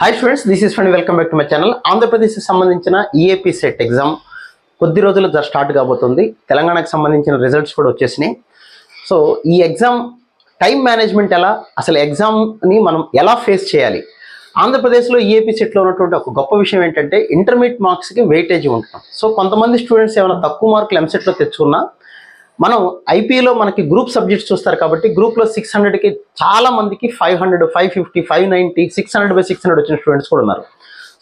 Hi students this is fund welcome back to my channel ఆంధ్రప్రదేశ్కి సంబంధించిన EAP set exam కొద్ది రోజులు start కాబోతుంది. తెలంగాణకు సంబంధించిన రిజల్ట్స్ కూడా వచ్చేసినాయి. సో ఈ ఎగ్జామ్ టైం మేనేజ్మెంట్ ఎలా అసలు ఎగ్జామ్ని మనం ఎలా ఫేస్ చేయాలి? ఆంధ్రప్రదేశ్లో ఈఏపీ సెట్లో ఉన్నటువంటి ఒక గొప్ప విషయం ఏంటంటే ఇంటర్మీడియట్ మార్క్స్కి వెయిటేజ్ ఉంటాం సో కొంతమంది స్టూడెంట్స్ ఏమైనా తక్కువ మార్కులు ఎంసెట్లో తెచ్చుకున్నా మనం ఐపీలో మనకి గ్రూప్ సబ్జెక్ట్స్ చూస్తారు కాబట్టి గ్రూప్లో సిక్స్ హండ్రెడ్కి చాలా మందికి five hundred five fifty five ninety six hundred by six hundred వచ్చిన స్టూడెంట్స్ కూడా ఉన్నారు.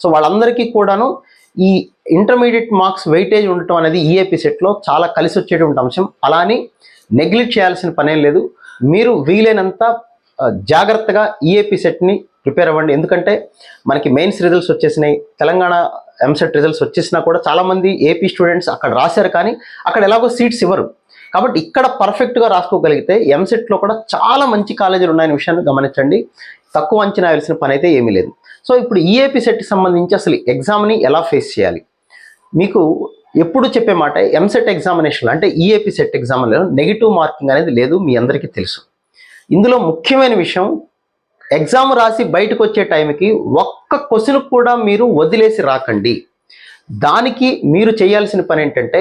సో వాళ్ళందరికీ కూడాను ఈ ఇంటర్మీడియట్ మార్క్స్ వెయిటేజ్ ఉండటం అనేది ఈఏపీ సెట్లో చాలా కలిసి వచ్చేటువంటి అంశం. అలా అని నెగ్లెక్ట్ చేయాల్సిన పనేం లేదు. మీరు వీలైనంత జాగ్రత్తగా ఈఏపీ సెట్ని ప్రిపేర్ అవ్వండి. ఎందుకంటే మనకి మెయిన్స్ రిజల్ట్స్ వచ్చేసినాయి. తెలంగాణ ఎంసెట్ రిజల్ట్స్ వచ్చేసినా కూడా చాలామంది ఏపీ స్టూడెంట్స్ అక్కడ రాశారు కానీ అక్కడ ఎలాగో సీట్స్ ఇవ్వరు. కాబట్టి ఇక్కడ పర్ఫెక్ట్గా రాసుకోగలిగితే ఎంసెట్లో కూడా చాలా మంచి కాలేజీలు ఉన్నాయనే విషయాన్ని గమనించండి. తక్కువ అంచనా వేయాల్సిన పని అయితే ఏమీ లేదు. సో ఇప్పుడు ఈఏపీ సెట్కి సంబంధించి అసలు ఎగ్జామ్ని ఎలా ఫేస్ చేయాలి? మీకు ఎప్పుడు చెప్పే మాట ఎంసెట్ ఎగ్జామినేషన్లో అంటే ఈఏపీ సెట్ ఎగ్జామ్లో నెగిటివ్ మార్కింగ్ అనేది లేదు మీ అందరికీ తెలుసు. ఇందులో ముఖ్యమైన విషయం ఎగ్జామ్ రాసి బయటకు వచ్చే టైంకి ఒక్క క్వశ్చన్ కూడా మీరు వదిలేసి రాకండి. దానికి మీరు చేయాల్సిన పని ఏంటంటే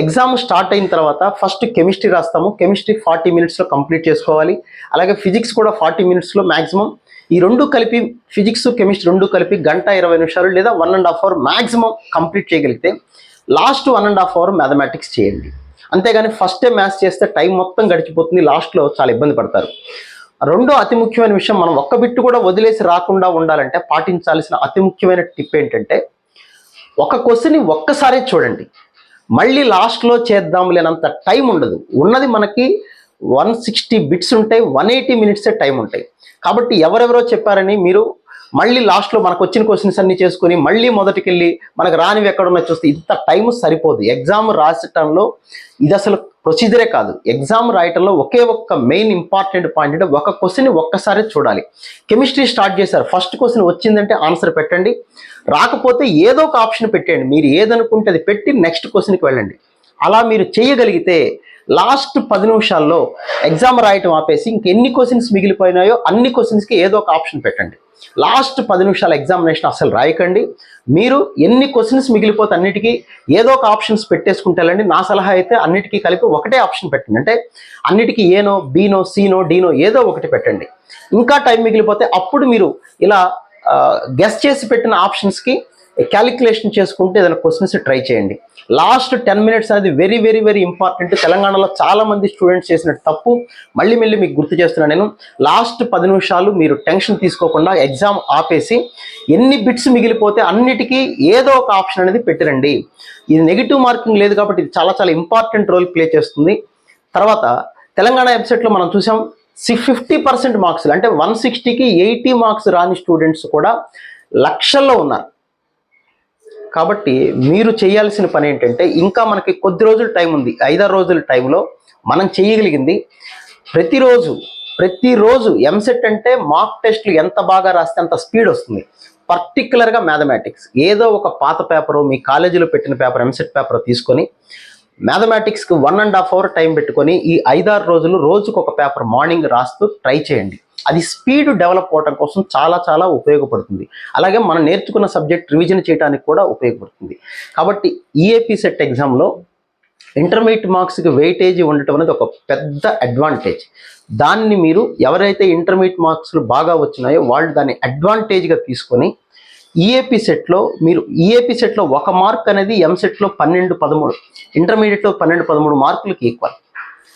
ఎగ్జామ్ స్టార్ట్ అయిన తర్వాత ఫస్ట్ కెమిస్ట్రీ రాస్తాము. కెమిస్ట్రీ ఫార్టీ మినిట్స్లో కంప్లీట్ చేసుకోవాలి. అలాగే ఫిజిక్స్ కూడా ఫార్టీ మినిట్స్లో మ్యాక్సిమం ఈ రెండు కలిపి ఫిజిక్స్ కెమిస్ట్రీ రెండు కలిపి గంట ఇరవై నిమిషాలు లేదా one and half hour maximum complete చేయగలిగితే last one and half hour mathematics చేయండి. అంతేగాని ఫస్టే మ్యాథ్స్ చేస్తే టైం మొత్తం గడిచిపోతుంది లాస్ట్లో చాలా ఇబ్బంది పడతారు. రెండో అతి ముఖ్యమైన విషయం మనం ఒక్క బిట్టు కూడా వదిలేసి రాకుండా ఉండాలంటే పాటించాల్సిన అతి ముఖ్యమైన టిప్ ఏంటంటే ఒక క్వశ్చన్ని ఒక్కసారే చూడండి. మళ్ళీ లాస్ట్లో చేద్దాం లేనంత టైం ఉండదు. ఉన్నది మనకి వన్ సిక్స్టీ బిట్స్ ఉంటాయి వన్ ఎయిటీ మినిట్సే టైం ఉంటాయి. కాబట్టి ఎవరెవరో చెప్పారని మీరు మళ్ళీ లాస్ట్లో మనకు వచ్చిన క్వశ్చన్స్ అన్ని చేసుకుని మళ్ళీ మొదటికి వెళ్ళి మనకు రానివి ఎక్కడున్నా చూస్తే ఇంత టైం సరిపోదు. ఎగ్జామ్ రాసటంలో ఇది అసలు ప్రొసీజరే కాదు. ఎగ్జామ్ రాయటంలో ఒకే ఒక్క మెయిన్ ఇంపార్టెంట్ పాయింట్ అంటే ఒక క్వశ్చన్ ఒక్కసారి చూడాలి. కెమిస్ట్రీ స్టార్ట్ చేశారు. ఫస్ట్ క్వశ్చన్ వచ్చిందంటే ఆన్సర్ పెట్టండి. రాకపోతే ఏదో ఒక ఆప్షన్ పెట్టండి మీరు ఏదనుకుంటే అది పెట్టి నెక్స్ట్ క్వశ్చన్కి వెళ్ళండి. అలా మీరు చేయగలిగితే లాస్ట్ పది నిమిషాల్లో ఎగ్జామ్ రాయటం ఆపేసి ఇంకెన్ని క్వశ్చన్స్ మిగిలిపోయినాయో అన్ని క్వశ్చన్స్కి ఏదో ఒక ఆప్షన్ పెట్టండి. లాస్ట్ పది నిమిషాల ఎగ్జామినేషన్ అసలు రాయకండి. మీరు ఎన్ని క్వశ్చన్స్ మిగిలిపోతే అన్నిటికీ ఏదో ఒక ఆప్షన్స్ పెట్టేసుకుంటే నా సలహా అయితే అన్నిటికీ కలిపి ఒకటే ఆప్షన్ పెట్టండి. అంటే అన్నిటికీ ఏనో బీనో సీనో డీనో ఏదో ఒకటి పెట్టండి. ఇంకా టైం మిగిలిపోతే అప్పుడు మీరు ఇలా గెస్ చేసి పెట్టిన ఆప్షన్స్కి క్యాలిక్యులేషన్ చేసుకుంటే ఏదైనా క్వశ్చన్స్ ట్రై చేయండి. లాస్ట్ టెన్ మినిట్స్ అనేది వెరీ వెరీ వెరీ ఇంపార్టెంట్ తెలంగాణలో చాలా మంది స్టూడెంట్స్ చేసిన తప్పు. మళ్ళీ మళ్ళీ మీకు గుర్తు చేస్తున్నాను నేను. లాస్ట్ పది నిమిషాలు మీరు టెన్షన్ తీసుకోకుండా ఎగ్జామ్ ఆపేసి ఎన్ని బిట్స్ మిగిలిపోతే అన్నిటికీ ఏదో ఒక ఆప్షన్ అనేది పెట్టిరండి. ఇది నెగిటివ్ మార్కింగ్ లేదు కాబట్టి ఇది చాలా చాలా ఇంపార్టెంట్ రోల్ ప్లే చేస్తుంది. తర్వాత తెలంగాణ వెబ్సైట్లో మనం చూసాం సి ఫిఫ్టీ పర్సెంట్ మార్క్స్ అంటే వన్ సిక్స్టీకి ఎయిటీ మార్క్స్ రాని స్టూడెంట్స్ కూడా లక్షల్లో ఉన్నారు. కాబట్టి మీరు చేయాల్సిన పని ఏంటంటే ఇంకా మనకి కొద్ది రోజులు టైం ఉంది. ఐదారు రోజుల టైంలో మనం చేయగలిగింది ప్రతిరోజు ప్రతిరోజు ఎంసెట్ అంటే మాక్ టెస్ట్లు ఎంత బాగా రాస్తే అంత స్పీడ్ వస్తుంది. పర్టిక్యులర్గా మ్యాథమెటిక్స్ ఏదో ఒక పాత పేపరు మీ కాలేజీలో పెట్టిన పేపర్ ఎంసెట్ పేపర్ తీసుకొని మ్యాథమెటిక్స్కి one and half hour time పెట్టుకొని ఈ ఐదారు రోజులు రోజుకు ఒక పేపర్ మార్నింగ్ రాస్తూ ట్రై చేయండి. అది స్పీడ్ డెవలప్ అవడం కోసం చాలా చాలా ఉపయోగపడుతుంది. అలాగే మనం నేర్చుకున్న సబ్జెక్ట్ రివిజన్ చేయడానికి కూడా ఉపయోగపడుతుంది. కాబట్టి ఈఏపీ సెట్ ఎగ్జామ్లో ఇంటర్మీడియట్ మార్క్స్కి వెయిటేజ్ ఉండటం అనేది ఒక పెద్ద అడ్వాంటేజ్ దాన్ని మీరు ఎవరైతే ఇంటర్మీడియట్ మార్క్స్లు బాగా వచ్చినాయో వాళ్ళు దాన్ని అడ్వాంటేజ్గా తీసుకొని ఈఏపీ సెట్లో మీరు ఈఏపీ సెట్లో ఒక మార్క్ అనేది ఎంసెట్లో పన్నెండు పదమూడు ఇంటర్మీడియట్లో పన్నెండు పదమూడు మార్కులకి ఈక్వల్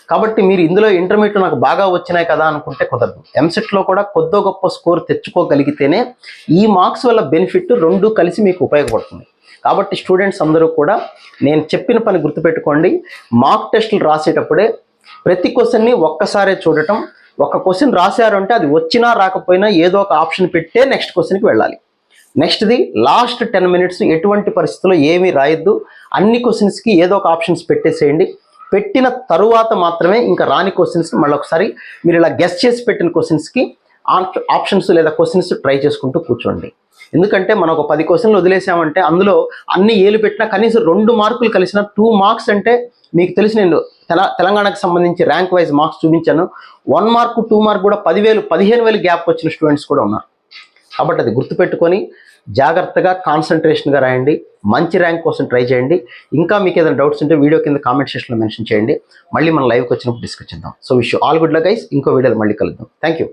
కాబట్టి మీరు ఇందులో ఇంటర్మీడియట్ నాకు బాగా వచ్చినాయి కదా అనుకుంటే కుదరదు. ఎంసెట్లో కూడా కొద్దో గొప్ప స్కోర్ తెచ్చుకోగలిగితేనే ఈ మార్క్స్ వల్ల బెనిఫిట్ రెండు కలిసి మీకు ఉపయోగపడుతుంది. కాబట్టి స్టూడెంట్స్ అందరూ కూడా నేను చెప్పిన పని గుర్తుపెట్టుకోండి. మార్క్ టెస్టులు రాసేటప్పుడే ప్రతి క్వశ్చన్ని ఒక్కసారే చూడటం ఒక క్వశ్చన్ రాశారు అంటే అది వచ్చినా రాకపోయినా ఏదో ఒక ఆప్షన్ పెట్టే నెక్స్ట్ క్వశ్చన్కి వెళ్ళాలి. నెక్స్ట్ది లాస్ట్ టెన్ మినిట్స్ ఎటువంటి పరిస్థితుల్లో ఏమీ రాయొద్దు. అన్ని క్వశ్చన్స్కి ఏదో ఒక ఆప్షన్స్ పెట్టేసేయండి. పెట్టిన తరువాత మాత్రమే ఇంకా రాని క్వశ్చన్స్ మళ్ళీ ఒకసారి మీరు ఇలా గెస్ చేసి పెట్టిన క్వశ్చన్స్కి ఆప్షన్స్ లేదా క్వశ్చన్స్ ట్రై చేసుకుంటూ కూర్చోండి. ఎందుకంటే మనం ఒక పది క్వశ్చన్లు వదిలేసామంటే అందులో అన్ని ఏలు పెట్టినా కనీసం రెండు మార్కులు కలిసిన టూ మార్క్స్ అంటే మీకు తెలిసి నేను తెల తెలంగాణకు సంబంధించి ర్యాంక్ వైజ్ మార్క్స్ చూపించాను. వన్ మార్క్ టూ మార్క్ కూడా పదివేలు పదిహేను వేలు గ్యాప్ వచ్చిన స్టూడెంట్స్ కూడా ఉన్నారు. కాబట్టి అది గుర్తుపెట్టుకొని జాగ్రత్తగా కాన్సన్ట్రేషన్గా రాయండి. మంచి ర్యాంక్ కోసం ట్రై చేయండి. ఇంకా మీకు ఏదైనా డౌట్స్ ఉంటే వీడియో కింద కామెంట్ సెక్షన్లో మెన్షన్ చేయండి. మళ్ళీ మనం లైవ్కి వచ్చినప్పుడు డిస్కస్ చేద్దాం. So wish all good luck guys ఇంకో వీడియోలో మళ్ళీ కలుద్దాం. Thank you